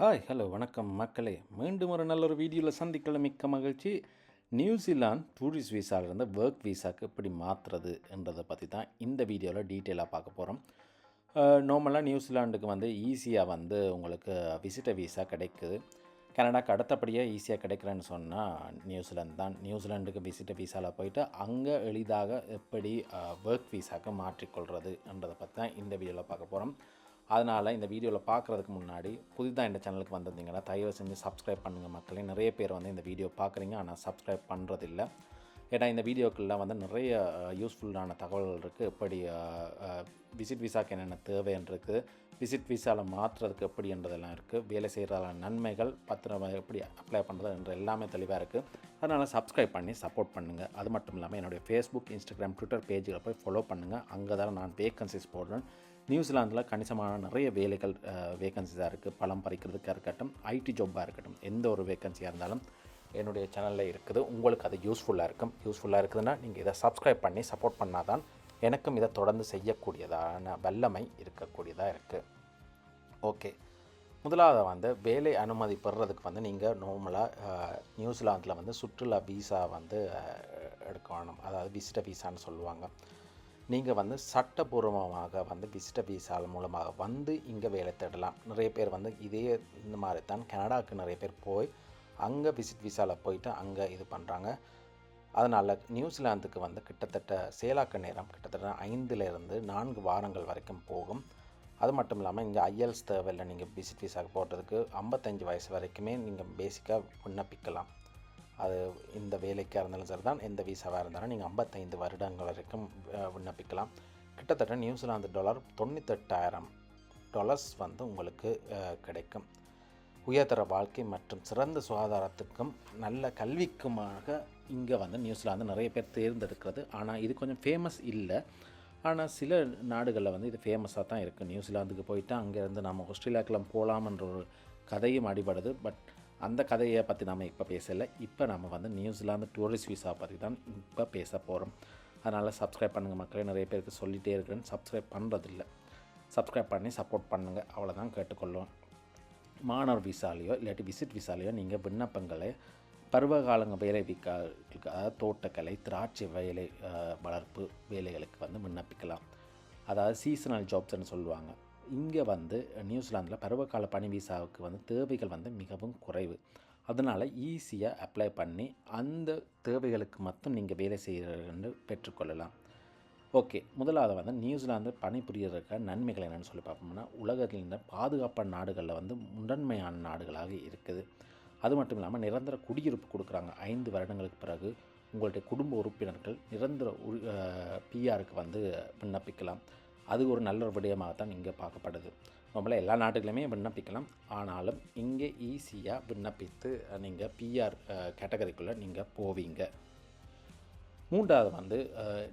Hi hello வணக்கம் மக்களே. மீண்டும் ஒரு நல்ல ஒரு வீடியோவில் சந்திக்கல மிக்க மகிழ்ச்சி. நியூசிலாந்து டூரிஸ்ட் விசாவிலிருந்து ஒர்க் வீசாவுக்கு எப்படி மாற்றுறது என்றதை பற்றி தான் இந்த வீடியோவில் டீட்டெயிலாக பார்க்க போகிறோம் நார்மலாக நியூசிலாண்டுக்கு வந்து ஈஸியாக வந்து உங்களுக்கு விசிட்டர் விசா கிடைக்குது. கனடாக்கு அடுத்தபடியாக ஈஸியாக கிடைக்கிறேன்னு சொன்னால் நியூசிலாந்து தான். நியூசிலாண்டுக்கு விசிட்டர் விசாவில் போயிட்டு அங்கே எளிதாக எப்படி ஒர்க் வீசாவுக்கு மாற்றிக்கொள்கிறது என்றதை பற்றி தான் இந்த வீடியோவில் பார்க்க போகிறோம் அதனால் இந்த வீடியோவில் பார்க்குறதுக்கு முன்னாடி புதிதாக இந்த சேனலுக்கு வந்திருந்தீங்கன்னா தயவு செஞ்சு சப்ஸ்கிரைப் பண்ணுங்கள் மக்களே. நிறைய பேர் வந்து இந்த வீடியோ பார்க்குறீங்க ஆனால் சப்ஸ்கிரைப் பண்ணுறதில்ல ஏன்னா இந்த வீடியோக்கெல்லாம் வந்து நிறைய யூஸ்ஃபுல்லான தகவல்கள் இருக்குது எப்படி விசிட் விசாக்கு என்னென்ன தேவைன்னு விசிட் விசாவில் மாற்றுறதுக்கு எப்படி என்றதெல்லாம் இருக்குது வேலை செய்கிறதால நன்மைகள் பத்திரம் எப்படி அப்ளை பண்ணுறது என்ற எல்லாமே தெளிவாக இருக்குது அதனால் சப்ஸ்கிரைப் பண்ணி சப்போர்ட் பண்ணுங்கள் அது மட்டும் இல்லாமல் என்னுடைய ஃபேஸ்புக் இன்ஸ்டாகிராம் ட்விட்டர் பேஜில் போய் ஃபாலோ பண்ணுங்கள் அங்கே தான் நான் வேக்கன்சிஸ் போடுறேன். நியூசிலாந்தில் கணிசமான நிறைய வேலைகள் வேகன்சிஸாக இருக்குது பழம் பறிக்கிறதுக்காக இருக்கட்டும் ஐடி ஜாப்பாக இருக்கட்டும் எந்த ஒரு வேகன்சியாக இருந்தாலும் என்னுடைய சேனலில் இருக்குது. உங்களுக்கு அது யூஸ்ஃபுல்லாக இருக்கும். யூஸ்ஃபுல்லாக இருக்குதுன்னா நீங்கள் இதை சப்ஸ்கிரைப் பண்ணி சப்போர்ட் பண்ணால் தான் எனக்கும் இதை தொடர்ந்து செய்யக்கூடியதான வல்லமை இருக்கக்கூடியதாக இருக்குது ஓகே முதலாவது வந்து வேலை அனுமதி பெறுறதுக்கு வந்து நீங்கள் நார்மலாக நியூசிலாந்தில் வந்து சுற்றுலா வீசா வந்து எடுக்கணும். அதாவது விசிட்ட வீசான்னு சொல்லுவாங்க. நீங்கள் வந்து சட்டபூர்வமாக வந்து விசிட்ட விசால் மூலமாக வந்து இங்கே வேலை தேடலாம். நிறைய பேர் வந்து இதே இந்த மாதிரி தான் கனடாவுக்கு நிறைய பேர் போய் அங்கே விசிட் விசாவில் போயிட்டு அங்கே இது பண்ணுறாங்க அதனால் நியூசிலாந்துக்கு வந்து கிட்டத்தட்ட செயலாக்க நேரம் கிட்டத்தட்ட ஐந்துலேருந்து நான்கு வாரங்கள் வரைக்கும் போகும். அது மட்டும் இல்லாமல் இங்கே ஐஎல்ஸ் தேவையில்லை. நீங்கள் விசிட் விசாவுக்கு போடுறதுக்கு ஐம்பத்தஞ்சு வயசு வரைக்குமே நீங்கள் பேசிக்காக விண்ணப்பிக்கலாம். அது இந்த வேலைக்காக இருந்தாலும் சரி தான் எந்த வீசாவாக இருந்தாலும் நீங்கள் ஐம்பத்தைந்து வருடங்கள் வரைக்கும் விண்ணப்பிக்கலாம். கிட்டத்தட்ட நியூசிலாந்து டாலர் தொண்ணூத்தெட்டாயிரம் டாலர்ஸ் வந்து உங்களுக்கு கிடைக்கும். உயர்தர வாழ்க்கை மற்றும் சிறந்த சுகாதாரத்துக்கும் நல்ல கல்விக்குமாக இங்கே வந்து நியூசிலாந்து நிறைய பேர் தேர்ந்தெடுக்கிறது. ஆனால் இது கொஞ்சம் ஃபேமஸ் இல்லை. ஆனால் சில நாடுகளில் வந்து இது ஃபேமஸாக தான் இருக்குது நியூசிலாந்துக்கு போயிட்டு அங்கேருந்து நம்ம ஆஸ்திரேலியாக்கெல்லாம் போகலாம்ன்ற ஒரு கதையும் அடிபடுது. பட் அந்த கதையை பற்றி நம்ம இப்போ பேசலை. இப்போ நம்ம வந்து நியூசிலாந்து டூரிஸ்ட் விசா பற்றி தான் இப்போ பேச போகிறோம் அதனால் சப்ஸ்கிரைப் பண்ணுங்கள் மக்களே. நிறைய பேருக்கு சொல்லிகிட்டே இருக்கிறேன்னு சப்ஸ்கிரைப் பண்ணுறதில்ல சப்ஸ்கிரைப் பண்ணி சப்போர்ட் பண்ணுங்கள் அவ்வளோதான் கேட்டுக்கொள்ளுவோம் மாணவர் விசாலையோ இல்லாட்டி விசிட் விசாலையோ நீங்கள் விண்ணப்பங்களை பருவகாலங்க வேலை விக்காலுக்கு அதாவது தோட்டக்கலை திராட்சை வேலை வளர்ப்பு வேலைகளுக்கு வந்து விண்ணப்பிக்கலாம். அதாவது சீசனல் ஜாப்ஸ்ன்னு சொல்லுவாங்க. இங்கே வந்து நியூசிலாந்தில் பருவகால பணி விசாவுக்கு வந்து தேவைகள் வந்து மிகவும் குறைவு. அதனால் ஈஸியாக அப்ளை பண்ணி அந்த தேவைகளுக்கு மட்டும் நீங்கள் வேலை செய்கிறன்னு பெற்றுக்கொள்ளலாம். ஓகே முதலாவது வந்து நியூசிலாந்து பணிபுரியறதுக்கான நன்மைகள் என்னென்னு சொல்லி பார்ப்போம்னா உலகத்தில் இருந்த பாதுகாப்பான நாடுகளில் வந்து முதன்மையான நாடுகளாக இருக்குது. அது மட்டும் இல்லாமல் நிரந்தர குடியிருப்பு கொடுக்குறாங்க. ஐந்து வருடங்களுக்கு பிறகு உங்களுடைய குடும்ப உறுப்பினர்கள் நிரந்தர பிஆருக்கு வந்து விண்ணப்பிக்கலாம். அது ஒரு நல்ல ஒரு விடயமாக தான் இங்கே பார்க்கப்படுது. நம்மள எல்லா நாட்டுகளுமே விண்ணப்பிக்கலாம். ஆனாலும் இங்கே ஈஸியாக விண்ணப்பித்து நீங்கள் பிஆர் கேட்டகரிக்குள்ளே நீங்கள் போவீங்க. மூன்றாவது வந்து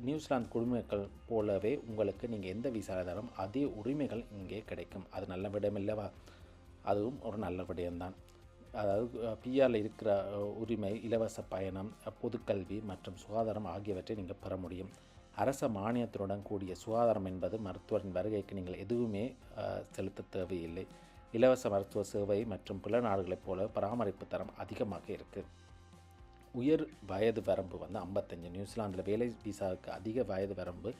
நியூசிலாந்து குடிமக்கள் போலவே உங்களுக்கு நீங்கள் எந்த விசா இருந்தாலும் அதே உரிமைகள் இங்கே கிடைக்கும். அது நல்ல விடமில்லவா அதுவும் ஒரு நல்ல விடயம்தான். அதாவது பிஆரில் இருக்கிற உரிமை இலவச பயணம் பொதுக்கல்வி மற்றும் சுகாதாரம் ஆகியவற்றை நீங்கள் பெற முடியும். அரச மானியத்துடன் கூடிய சுகாதாரம் என்பது மருத்துவரின் வருகைக்கு நீங்கள் எதுவுமே செலுத்த தேவையில்லை. இலவச மருத்துவ சேவை மற்றும் பிற நாடுகளைப் போல பராமரிப்பு தரம் அதிகமாக இருக்குது உயர் வயது வரம்பு வந்து ஐம்பத்தஞ்சு நியூசிலாந்தில் வேலை விசாவுக்கு அதிக வயது வரம்பு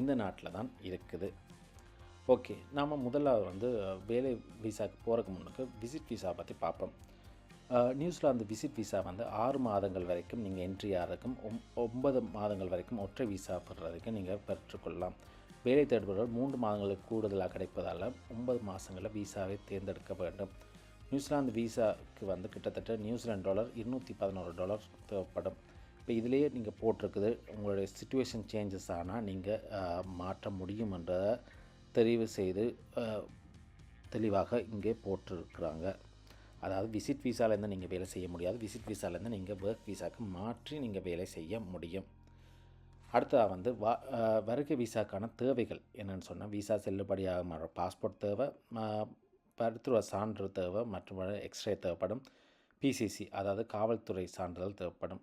இந்த நாட்டில் தான் இருக்குது. ஓகே நாம் முதலாவது வந்து வேலை விசாவுக்கு போகிறதுக்கு முன்னுக்கு விசிட் விசா பற்றி பார்ப்போம். நியூசிலாந்து விசிட் விசா வந்து ஆறு மாதங்கள் வரைக்கும் நீங்கள் என்ட்ரி ஆகிறதுக்கும் ஒம் ஒன்பது மாதங்கள் வரைக்கும் ஒற்றை விசா பெறுறதுக்கு நீங்கள் பெற்றுக்கொள்ளலாம். வேலை தேடுபவர்கள் மூன்று மாதங்களுக்கு கூடுதலாக கிடைப்பதால் ஒன்பது மாதங்களில் விசாவை தேர்ந்தெடுக்க வேண்டும். நியூசிலாந்து விசாவுக்கு வந்து கிட்டத்தட்ட நியூசிலாந்து டாலர் இருநூற்றி பதினோரு டாலர் தேவைப்படும். இப்போ இதிலேயே நீங்கள் போட்டிருக்குது உங்களுடைய சுச்சுவேஷன் சேஞ்சஸ் ஆனால் நீங்கள் மாற்ற முடியுமன்றதை தெரிவு செய்து தெளிவாக இங்கே போட்டிருக்கிறாங்க. அதாவது விசிட் விசாலேருந்து நீங்கள் வேலை செய்ய முடியாது. விசிட் விசாலேருந்து நீங்கள் ஒர்க் விசாவுக்கு மாற்றி நீங்கள் வேலை செய்ய முடியும். அடுத்ததாக வந்து வா வருகை விசாக்கான தேவைகள் என்னென்னு சொன்னால் விசா செல்லுபடியாக மாற பாஸ்போர்ட் தேவை மருத்துவ சான்று தேவை மற்றும் எக்ஸ்ரே தேவைப்படும் பிசிசி அதாவது காவல்துறை சான்றிதழ் தேவைப்படும்.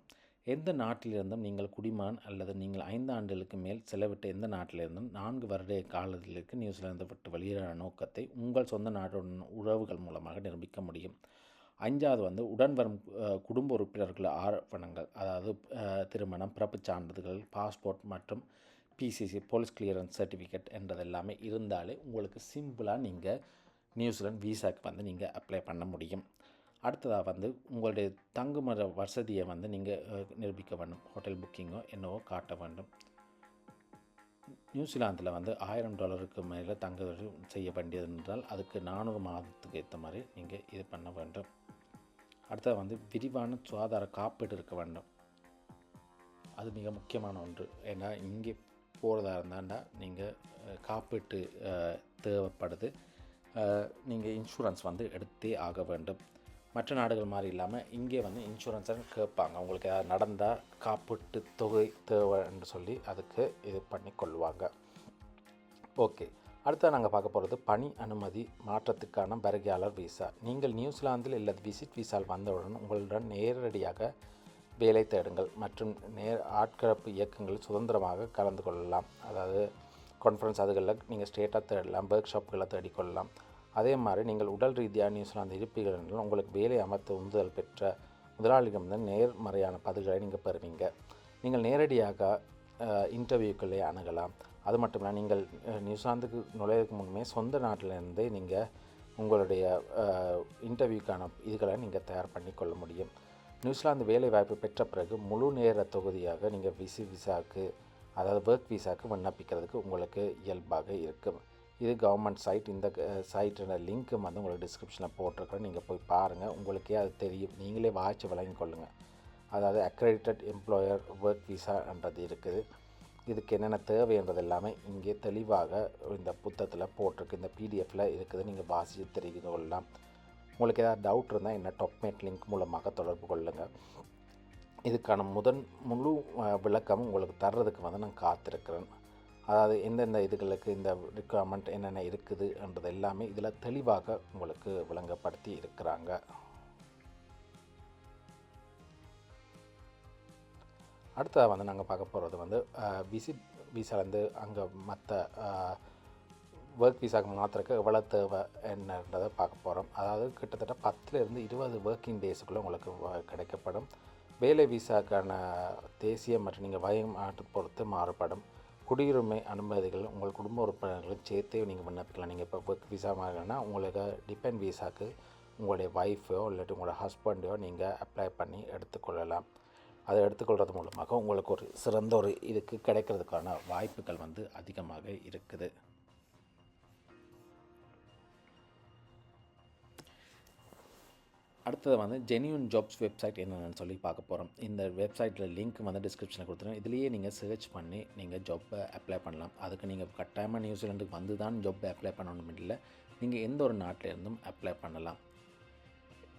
எந்த நாட்டிலிருந்தும் நீங்கள் குடிமான் அல்லது நீங்கள் ஐந்து ஆண்டுகளுக்கு மேல் செலவிட்ட எந்த நாட்டிலிருந்தும் நான்கு வருட காலத்திற்கு நியூசிலாந்து விட்டு வெளியேற நோக்கத்தை உங்கள் சொந்த நாட்டுடன் உறவுகள் மூலமாக நிரூபிக்க முடியும். அஞ்சாவது வந்து உடன் வரும் குடும்ப உறுப்பினர்கள் ஆவணங்கள் அதாவது திருமணம் பிறப்புச் சான்றிதழ்கள் பாஸ்போர்ட் மற்றும் பிசிசி போலீஸ் கிளியரன்ஸ் சர்டிஃபிகேட் என்றது எல்லாமே இருந்தாலே உங்களுக்கு சிம்பிளாக நீங்கள் நியூசிலாந்து விசாக்கு வந்து நீங்கள் அப்ளை பண்ண முடியும். அடுத்ததாக வந்து உங்களுடைய தங்குமர வசதியை வந்து நீங்கள் நிரூபிக்க வேண்டும். ஹோட்டல் புக்கிங்கோ என்னவோ காட்ட வேண்டும். நியூசிலாந்தில் வந்து ஆயிரம் டாலருக்கு மேலே தங்க செய்ய வேண்டியது என்றால் அதுக்கு நானூறு மாதத்துக்கு ஏற்ற மாதிரி நீங்கள் இது பண்ண வேண்டும். அடுத்தது வந்து விரிவான சுகாதார காப்பீடு இருக்க வேண்டும். அது மிக முக்கியமான ஒன்று. ஏன்னா இங்கே போகிறதா இருந்தாண்டா நீங்கள் காப்பீட்டு தேவைப்படுது. நீங்கள் இன்சூரன்ஸ் வந்து எடுத்தே ஆக வேண்டும். மற்ற நாடுகள் மாதிரி இல்லாமல் இங்கே வந்து இன்சூரன்ஸை கேட்பாங்க. அவங்களுக்கு ஏதாவது நடந்தால் காப்பீட்டு தொகை தேவைன்னு சொல்லி அதுக்கு இது பண்ணி கொள்வாங்க. ஓகே. அடுத்த நாங்கள் பார்க்க போகிறது பணி அனுமதி மாற்றத்துக்கான வருகையாளர் விசா. நீங்கள் நியூசிலாந்தில் இல்லது விசிட் விசால் வந்தவுடன் உங்களுடன் நேரடியாக வேலை தேடுங்கள் மற்றும் நேர் ஆட்கலப்பு இயக்கங்களில் சுதந்திரமாக கலந்து கொள்ளலாம். அதாவது கான்ஃபரன்ஸ் அதுகளில் நீங்கள் ஸ்டேட்டாக தேடலாம் ஒர்க் ஷாப்களை தேடிக்கொள்ளலாம் அதே மாதிரி நீங்கள் உடல் ரீதியாக நியூசிலாந்து இருப்பீர்கள் என்றால் உங்களுக்கு வேலை அமர்த்த உந்துதல் பெற்ற முதலாளிகளிடம் நேர்மறையான பதில்களை நீங்கள் பெறுவீங்க. நீங்கள் நேரடியாக இன்டர்வியூக்களே அணுகலாம். அது மட்டும் இல்லை நீங்கள் நியூசிலாந்துக்கு நுழையதுக்கு முன்னே சொந்த நாட்டிலிருந்தே நீங்கள் உங்களுடைய இன்டர்வியூக்கான இதுகளை நீங்கள் தயார் பண்ணி கொள்ள முடியும். நியூசிலாந்து வேலை வாய்ப்பு பெற்ற பிறகு முழு நேர தொகுதியாக நீங்கள் விசி விசாவுக்கு அதாவது ஒர்க் விசாவுக்கு விண்ணப்பிக்கிறதுக்கு உங்களுக்கு இயல்பாக இருக்கும். இது கவர்மெண்ட் சைட் இந்த சைட்டோட லிங்க் வந்து உங்களுக்கு டிஸ்கிரிப்ஷனில் போட்டிருக்கிறேன். நீங்கள் போய் பாருங்கள் உங்களுக்கே அது தெரியும். நீங்களே வாய்ச்சி வழங்கி கொள்ளுங்கள் அதாவது அக்ரெடிட்டட் எம்ப்ளாயர் ஒர்க் விசான்றது இருக்குது. இதுக்கு என்னென்ன தேவைன்றது எல்லாமே இங்கே தெளிவாக இந்த புத்தகத்தில் போட்டிருக்கு. இந்த பிடிஎஃப்பில் இருக்குது. நீங்கள் வாசித்து தெரிந்து கொள்ளலாம். உங்களுக்கு ஏதாவது டவுட் இருந்தால் என்ன. டாப்மேட் லிங்க் மூலமாக தொடர்பு கொள்ளுங்கள் இதுக்கான முதன் முழு விளக்கமும் விளக்கம் உங்களுக்கு தர்றதுக்கு வந்து நான் காத்திருக்கிறேன். அதாவது எந்தெந்த இதுகளுக்கு இந்த ரிக்குவயர்மெண்ட் என்னென்ன இருக்குதுன்றது எல்லாமே இதில் தெளிவாக உங்களுக்கு விளங்கப்படுத்தி இருக்கிறாங்க. அடுத்ததாக வந்து நாங்கள் பார்க்க போகிறது வந்து விசிட் விசாலேருந்து அங்கே மற்ற ஒர்க் விசாக்கு மாத்திரக்கு எவ்வளோ தேவை என்னன்றதை பார்க்க போகிறோம் அதாவது கிட்டத்தட்ட பத்துலேருந்து இருபது ஒர்க்கிங் டேஸுக்குள்ளே உங்களுக்கு வ- கிடைக்கப்படும். வேலை விசாக்கான தேசிய மற்றும் நீங்கள் வயமாட்டு பொறுத்து மாறுபடும். குடியுரிமை அனுமதிகள் உங்கள் குடும்ப உறுப்பினர்களும் சேர்த்தே நீங்கள் விண்ணப்பிக்கலாம். நீங்கள் இப்போ ஒர்க் விசா மாறினா உங்களுக்கு டிபெண்ட் விசாக்கு உங்களுடைய ஒய்ஃபோ இல்லாட்டி உங்களோட ஹஸ்பண்டையோ நீங்கள் அப்ளை பண்ணி எடுத்துக்கொள்ளலாம். அதை எடுத்துக்கொள்கிறது மூலமாக உங்களுக்கு ஒரு சிறந்த ஒரு இதுக்கு கிடைக்கிறதுக்கான வாய்ப்புகள் வந்து அதிகமாக இருக்குது. அடுத்தது வந்து ஜெனியூன் ஜாப்ஸ் வெப்சைட் என்னென்னு சொல்லி பார்க்க போகிறோம் இந்த வெப்சைட்டில் லிங்க் வந்து டிஸ்கிரிப்ஷனில் கொடுத்துருக்கேன். இதுலேயே நீங்கள் சர்ச் பண்ணி நீங்கள் ஜாப்பை அப்ளை பண்ணலாம். அதுக்கு நீங்கள் கட்டாயமாக நியூசிலாண்டுக்கு வந்து தான் ஜாப்பை அப்ளை பண்ணணும் இல்லை நீங்கள் எந்த ஒரு நாட்டில் இருந்தும் அப்ளை பண்ணலாம்.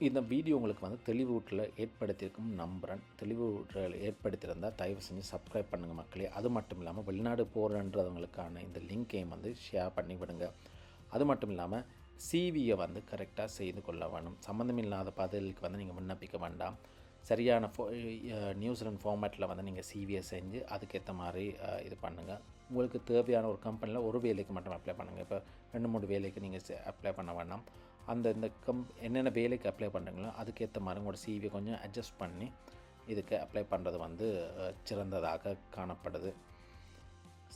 இந்த வீடியோ உங்களுக்கு வந்து தெளிவூட்டில் ஏற்படுத்தியிருக்கும் நம்புகிறேன் தெளிவூட்டில் ஏற்படுத்தியிருந்தால் தயவு செஞ்சு சப்ஸ்கிரைப் பண்ணுங்கள் மக்களே. அது மட்டும் இல்லாமல் வெளிநாடு போகிறன்றவங்களுக்கான இந்த லிங்கையும் வந்து ஷேர் பண்ணி விடுங்க அது மட்டும் இல்லாமல் சிவியை வந்து கரெக்டாக செய்து கொள்ள வேணும். சம்மந்தமில்லாத பதிலுக்கு வந்து நீங்கள் விண்ணப்பிக்க வேண்டாம். சரியான ஃபோ நியூசிலாண்ட் ஃபார்மேட்டில் வந்து நீங்கள் சிவியை செஞ்சு அதுக்கேற்ற மாதிரி இது பண்ணுங்கள் உங்களுக்கு தேவையான ஒரு கம்பெனியில் ஒரு வேலைக்கு மட்டும் அப்ளை பண்ணுங்கள் இப்போ ரெண்டு மூணு வேலைக்கு நீங்கள் அப்ளை பண்ண வேண்டாம் அந்த இந்த கம் என்னென்ன வேலைக்கு அப்ளை பண்ணுறீங்களோ அதுக்கேற்ற மாதிரி உங்களோட சிவியை கொஞ்சம் அட்ஜஸ்ட் பண்ணி இதுக்கு அப்ளை பண்ணுறது வந்து சிறந்ததாக காணப்படுது.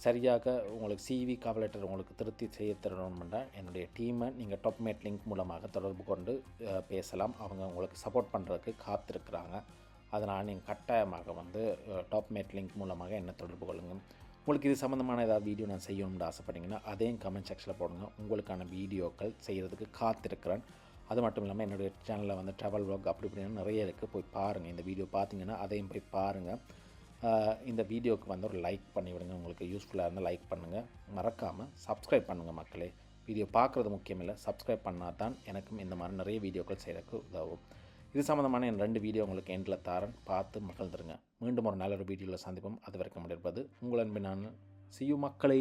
சரியாக உங்களுக்கு சிவி கவர் லெட்டர் உங்களுக்கு திருப்தி செய்ய தரணும்னா என்னுடைய டீமை நீங்கள் டாப்மேட் லிங்க் மூலமாக தொடர்பு கொண்டு பேசலாம். அவங்க உங்களுக்கு சப்போர்ட் பண்ணுறதுக்கு காத்திருக்கிறாங்க. அதனால் நீங்கள் கட்டாயமாக வந்து டாப்மேட் லிங்க் மூலமாக என்ன தொடர்பு கொள்ளுங்கள் உங்களுக்கு இது சம்மந்தமான ஏதாவது வீடியோ நான் செய்யணும்னு ஆசைப்பட்டீங்கன்னா அதையும் கமெண்ட் செக்ஷனில் போடுங்க. உங்களுக்கான வீடியோக்கள் செய்கிறதுக்கு காத்திருக்கிறேன். அது மட்டும் இல்லாமல் என்னுடைய சேனலில் வந்து ட்ராவல் vlog அப்படி இப்படின்னு நிறைய இருக்குது போய் பாருங்கள் இந்த வீடியோ பார்த்தீங்கன்னா அதையும் போய் பாருங்கள் இந்த வீடியோவுக்கு வந்து ஒரு லைக் பண்ணிவிடுங்க. உங்களுக்கு யூஸ்ஃபுல்லாக இருந்தால் லைக் பண்ணுங்கள் மறக்காமல் சப்ஸ்கிரைப் பண்ணுங்கள் மக்களே. வீடியோ பார்க்குறது முக்கியம் இல்லை. சப்ஸ்கிரைப் பண்ணால் தான் எனக்கும் இந்த மாதிரி நிறைய வீடியோக்கள் செய்கிறதுக்கு உதவும். இது சம்மந்தமான என் ரெண்டு வீடியோ உங்களுக்கு எண்டில் தாரன். பார்த்து மகிழ்ந்துருங்க. மீண்டும் ஒரு நல்ல ஒரு வீடியோவில் சந்திப்போம். அது வரைக்கும் முடிப்பது உங்கள் அன்பினான சியு மக்களை.